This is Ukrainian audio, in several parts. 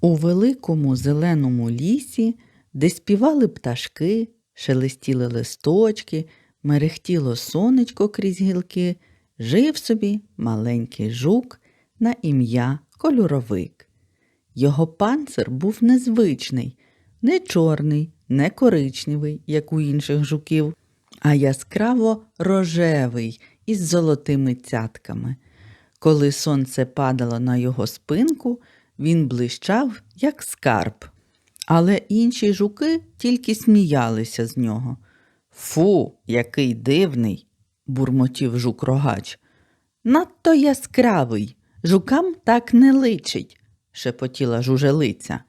У великому зеленому лісі, де співали пташки, шелестіли листочки, мерехтіло сонечко крізь гілки, жив собі маленький жук на ім'я Кольоровик. Його панцир був незвичний, не чорний, не коричневий, як у інших жуків, а яскраво рожевий із золотими цятками. Коли сонце падало на його спинку, він блищав, як скарб. Але інші жуки тільки сміялися з нього. Фу, який дивний, бурмотів жук рогач. Надто яскравий, жукам так не личить, шепотіла жужелиця.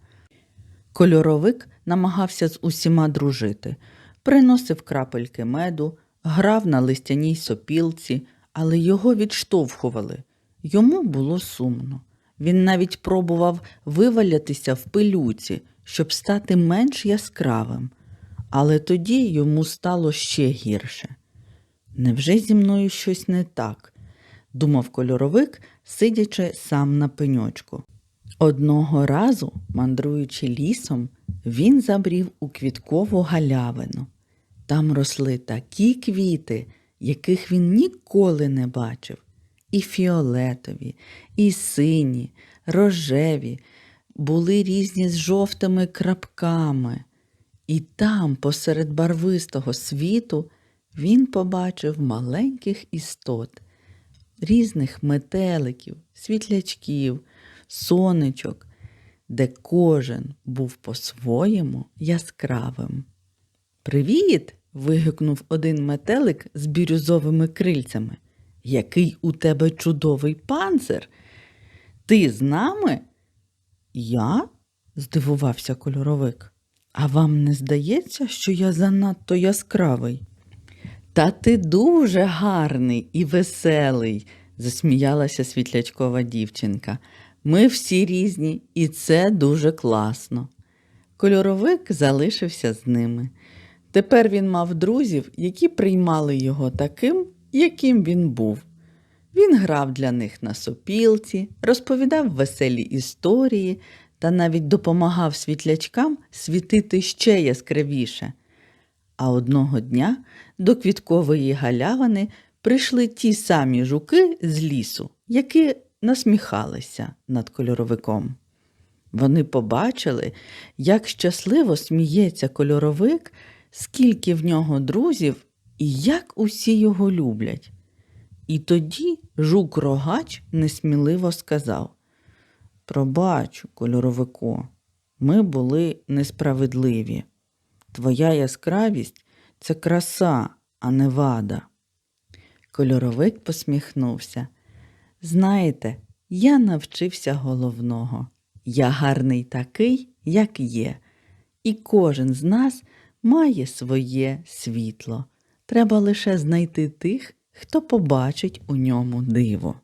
Кольоровик намагався з усіма дружити, приносив крапельки меду, грав на листяній сопілці, але його відштовхували. Йому було сумно. Він навіть пробував вивалятися в пилюці, щоб стати менш яскравим. Але тоді йому стало ще гірше. Невже зі мною щось не так? думав кольоровик, сидячи сам на пеньочку. Одного разу, мандруючи лісом, він забрів у квіткову галявину. Там росли такі квіти, яких він ніколи не бачив. І фіолетові, і сині, рожеві, були різні з жовтими крапками. І там, посеред барвистого світу, він побачив маленьких істот, різних метеликів, світлячків, сонечок, де кожен був по-своєму яскравим. Привіт! вигукнув один метелик з бірюзовими крильцями. Який у тебе чудовий панцир. Ти з нами? Я? здивувався кольоровик. А вам не здається, що я занадто яскравий? Та ти дуже гарний і веселий, засміялася світлячкова дівчинка. Ми всі різні, і це дуже класно. Кольоровик залишився з ними. Тепер він мав друзів, які приймали його таким, яким він був. Він грав для них на сопілці, розповідав веселі історії та навіть допомагав світлячкам світити ще яскравіше. А одного дня до квіткової галявини прийшли ті самі жуки з лісу, які насміхалися над кольоровиком. Вони побачили, як щасливо сміється кольоровик, скільки в нього друзів і як усі його люблять. І тоді жук рогач несміливо сказав Пробач, кольоровику, ми були несправедливі. Твоя яскравість це краса, а не вада. Кольоровик посміхнувся. Знаєте, я навчився головного. Я гарний такий, як є, і кожен з нас має своє світло. Треба лише знайти тих, хто побачить у ньому диво.